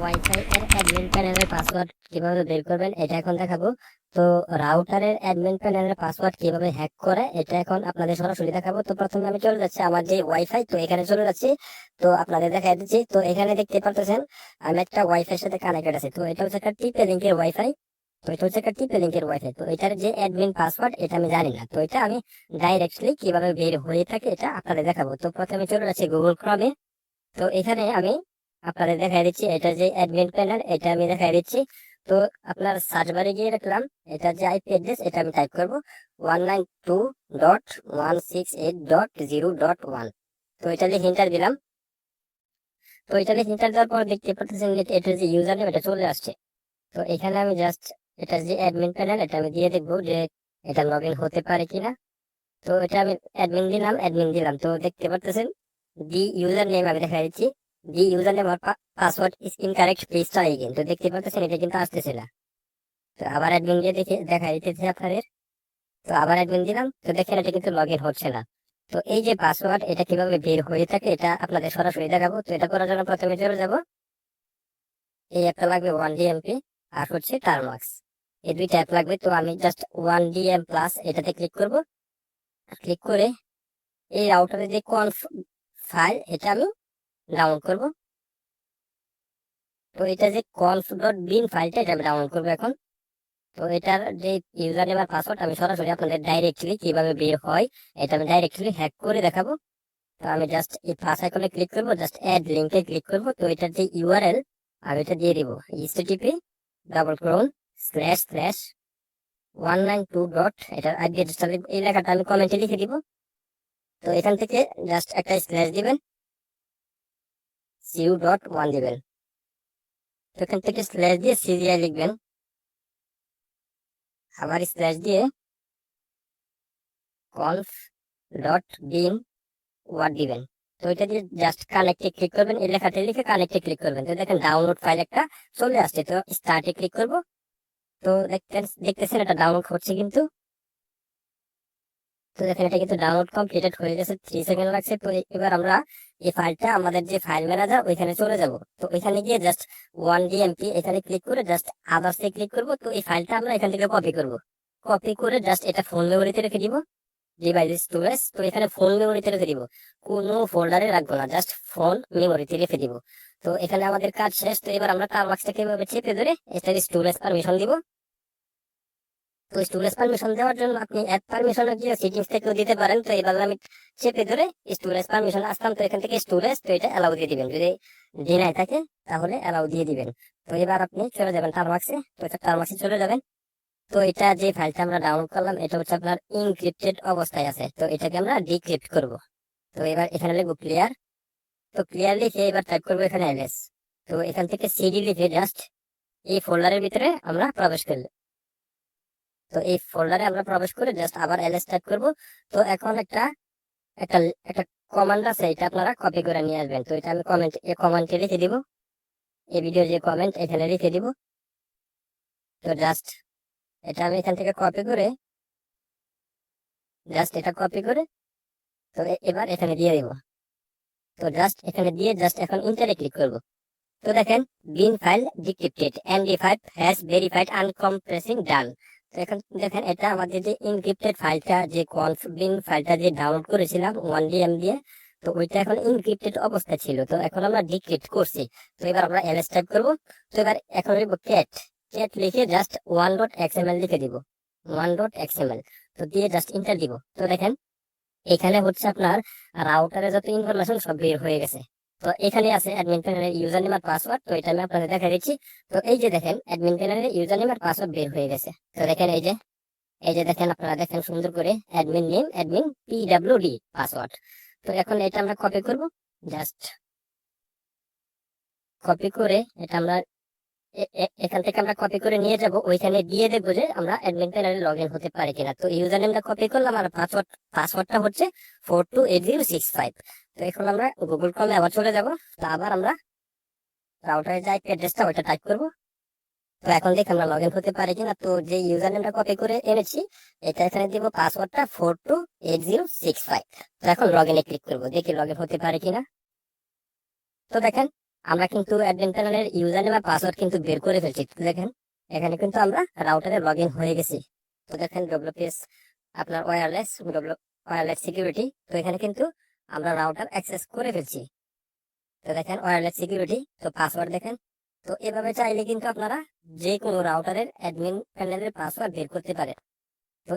Wifi এর admin প্যানেলের password কীভাবে বের করবেন, এটা এখন দেখাবো। তো রাউটারের অ্যাডমিন প্যানেলের পাসওয়ার্ড কীভাবে হ্যাক করে, এটা এখন আপনাদের সরাসরি দেখাবো। তো প্রথমে আমি চলে যাচ্ছি, আমার যে ওয়াইফাই তো এখানে চলে যাচ্ছি। তো আপনাদের দেখাই দিচ্ছি, তো এখানে দেখতে পারতেছেন, আমি একটা ওয়াইফাই সাথে কানেক্টেড আছে। তো এটা হচ্ছে একটা টিপে লিঙ্কের ওয়াইফাই তো এটা হচ্ছে একটা টিপে লিঙ্কের ওয়াইফাই তো এটার যে অ্যাডমিন পাসওয়ার্ড এটা আমি জানি না। তো এটা আমি ডাইরেক্টলি কীভাবে বের হয়ে থাকে, এটা আপনাদের দেখাবো। তো প্রথমে চলে যাচ্ছি গুগল ক্রমে তো এখানে আমি আপনাদের দেখাই দিচ্ছি, এটা যে অ্যাডমিন প্যানেল এটা আমি দেখাই দিচ্ছি। তো আপনার সার্চ বারে গিয়ে রাখলাম এটা যে আইপি অ্যাড্রেস এটা আমি টাইপ করব one nine two dot one six eight dot zero dot one তো এটা লিখে ইন্টার দিলাম। তো এটা লিখে ইন্টার দেওয়ার পর দেখতে পাচ্ছেন যে এটা যে ইউজার নেম এটা চলে আসছে। তো এখানে আমি জাস্ট এটা যে অ্যাডমিন প্যানেল এটা আমি দিয়ে দেখব যে এটা লগ ইন হতে পারে কিনা। তো এটা আমি অ্যাডমিন দিলাম অ্যাডমিন দিলাম। তো দেখতে পাচ্ছেন দি ইউজার নেম আমি দেখা দিচ্ছি। The user name password is incorrect please try again তো দেখতে পাচ্ছেন এটা কিন্তু আসতেছে না। তো আবার অ্যাডমিন দিয়ে দেখে দেখা দিতেছে আপনাদের। তো আবার অ্যাডমিন দিলাম, তো দেখেন এটা কিন্তু লগ ইন হচ্ছে না। তো এই যে পাসওয়ার্ড, এটা কীভাবে বের হয়ে থাকে, এটা আপনাদের সরাসরি দেখাবো। তো এটা করার জন্য প্রথমে চলে যাব। এই একটা লাগবে ওয়ান ডিএমপি আর হচ্ছে টার্মাক্স এই দুইটা অ্যাপ লাগবে, তো আমি জাস্ট ওয়ান ডিএম প্লাস এটাতে ক্লিক করব। ক্লিক করে এই রাউটারে যে কনফ ফাইল এটা আমি ডাউনলোড করব। তো এটা যে কনফ ডট বিন ফাইলটা এটা আমি ডাউনলোড করব এখন। তো এটার যে ইউজার নেম আর পাসওয়ার্ড আমি সরাসরি আপনাদের ডাইরেক্টলি কীভাবে বের হয়, এটা আমি ডাইরেক্টলি হ্যাক করে দেখাবো। তো আমি জাস্ট এই প্লাস আইকনে ক্লিক করব জাস্ট অ্যাড লিঙ্কে ক্লিক করব। তো এটার যে ইউআরএল আমি এটা দিয়ে দিব। HTTP double colon slash slash one nine two dot এটার আইডি এই লেখাটা আমি কমেন্টে লিখে দিব। তো এখান থেকে জাস্ট একটা স্ল্যাশ দিবেন। সিউ ডট ওয়ান দিবেন এখান থেকে স্ল্যাশ দিয়ে সিরিয়াল লিখবেন। আবার স্ল্যাশ দিয়ে কনফ ডট বিন ওয়ার্ড দিবেন। তো এটা দিয়ে জাস্ট কানেক্টে ক্লিক করবেন, এই লেখাটা লিখে কানেক্টে ক্লিক করবেন। তো দেখেন ডাউনলোড ফাইল একটা চলে আসছে, তো স্টার্টে ক্লিক করব। তো দেখতেন, দেখতেছেন এটা ডাউনলোড হচ্ছে কিন্তু। তো দেখেন এটা কিন্তু ডাউনলোড কমপ্লিটেড হয়ে গেছে থ্রি সেকেন্ড লাগছে। তো এবার আমরা এই ফাইলটা আমাদের যে ফাইল ম্যানেজার ওইখানে চলে যাব। তো ওইখানে গিয়ে জাস্ট ওয়ান ডিএমপি এখানে ক্লিক করে জাস্ট আদার্সে ক্লিক করব। তো এই ফাইলটা আমরা এখান থেকে কপি করব। কপি করে জাস্ট এটা ফোন মেমোরিতে রেখে দিব ডিভাইস স্টোরেজ তো এখানে ফোন মেমোরিতে রেখে দিব। কোনো ফোল্ডারে রাখব না জাস্ট ফোন মেমোরিতে রেখে দিব। তো এখানে আমাদের কাজ শেষ, তো এবার আমরা টার্মাক্সটাকে এভাবে চেপে ধরে এটার স্টোরেজ পারমিশন দিব। তো স্টোরেজ পারমিশন দেওয়ার জন্য আপনি অ্যাপ পারমিশন গিয়ে সেটিংস থেকেও দিতে পারেন। তো এবার আমি চেপে ধরে স্টোরেজ পারমিশন আসলাম তো এখান থেকে স্টোরেজ তো এটা অ্যালাউ দিয়ে দিবেন। যদি ডিনাই থাকে তাহলে অ্যালাউ দিয়ে দিবেন। তো এবার আপনি চলে যাবেন টার্মাক্সে তো এটা টার্মাক্সে চলে যাবেন। তো এটা যে ফাইলটা আমরা ডাউনলোড করলাম, এটা হচ্ছে আপনার ইনক্রিপ্টেড অবস্থায় আছে। তো এটাকে আমরা ডিক্রিপ্ট করব। তো এবার এখানে লিখব ক্লিয়ার তো ক্লিয়ার লিখে এবার টাইপ করব এখানে এলএস তো এখান থেকে সিডি লিখে জাস্ট এই ফোল্ডারের ভিতরে আমরা প্রবেশ করব তো এই ফোল্ডারে আমরা প্রবেশ করে জাস্ট আবার এলএস টাইপ করব। তো এখন একটা একটা একটা কমান্ড আছে, এটা আপনারা কপি করে নিয়ে আসবেন। তো এটা আমি কমেন্ট এই কমেন্টে লিখে দিব। এই ভিডিও যে কমেন্ট এখানে লিখে দিব। তো জাস্ট এটা আমি এখান থেকে কপি করে জাস্ট এটা কপি করে, তো এবার এখানে দিয়ে দিব। তো জাস্ট এখানে দিয়ে জাস্ট এখন ইন্টারে ক্লিক করব। তো দেখেন bin file decrypted MD five has verified uncompressing done এখন দেখেন, এটা আমাদের যে ইনক্রিপ্টেড ফাইলটা যে ফাইলটা যে ডাউনলোড করেছিলাম ওয়ান ডিএম দিয়ে, তো ওইটা এখন ইনক্রিপ্টেড অবস্থা ছিল। তো এখন আমরা ডিক্রিপ্ট করছি। তো এবার আমরা এলএস টাইপ করব। তো এবার এখন লিখব ক্যাট ক্যাট লিখে জাস্ট ওয়ান ডট এক্সএমএল লিখে দিব। ওয়ান ডট এক্সএমএল তো দিয়ে জাস্ট ইন্টার দিব। তো দেখেন, এখানে হচ্ছে আপনার রাউটারে যত ইনফরমেশন সব বের হয়ে গেছে। তো এখানে আছে অ্যাডমিন প্যানেলের ইউজার নেম আর পাসওয়ার্ড তো এটা আমি আপনাদের দেখা দিচ্ছি। তো এই যে দেখেন অ্যাডমিন প্যানেলের ইউজার নেম আর পাসওয়ার্ড বের হয়ে গেছে। তো দেখেন এই যে এই যে দেখেন আপনারা দেখেন সুন্দর করে admin name admin P W D password তো এখন এটা আমরা কপি করব। জাস্ট কপি করে এটা আমরা এখান থেকে আমরা কপি করে নিয়ে যাব। ওইখানে দিয়ে দেখব যে আমরা অ্যাডমিন প্যানেলে লগ ইন হতে পারি কিনা। তো ইউজার নেমটা কপি করলাম আর পাসওয়ার্ড পাসওয়ার্ডটা হচ্ছে four two eight zero six five তো এখন আমরা গুগল ক্রমে আবার চলে যাব। তো আবার আমরা রাউটারের যে আইপি অ্যাড্রেসটা ওইটা টাইপ করব। তো এখন দেখি আমরা লগ ইন হতে পারি কিনা। তো যে ইউজার নেমটা কপি করে এনেছি, এটা এখানে দিব পাসওয়ার্ডটা four two eight zero six five তো এখন লগ ইনে ক্লিক করব, দেখি লগ ইন হতে পারে কিনা। তো দেখেন, আমরা কিন্তু অ্যাডমিন প্যানেলের ইউজার নেম আর পাসওয়ার্ড কিন্তু বের করে ফেলছি। তো দেখেন, এখানে কিন্তু আমরা রাউটারে লগ ইন হয়ে গেছি। তো দেখেন ডব্লিউপিএস আপনার ওয়্যারলেস ডব্লিউ ওয়্যারলেস সিকিউরিটি তো এখানে কিন্তু আমরা রাউটার অ্যাক্সেস করে ফেলছি। তো দেখেন ওয়্যারলেস সিকিউরিটি তো পাসওয়ার্ড দেখেন। তো এভাবে চাইলে কিন্তু আপনারা যে কোনো রাউটারের অ্যাডমিন প্যানেলের পাসওয়ার্ড বের করতে পারেন। তো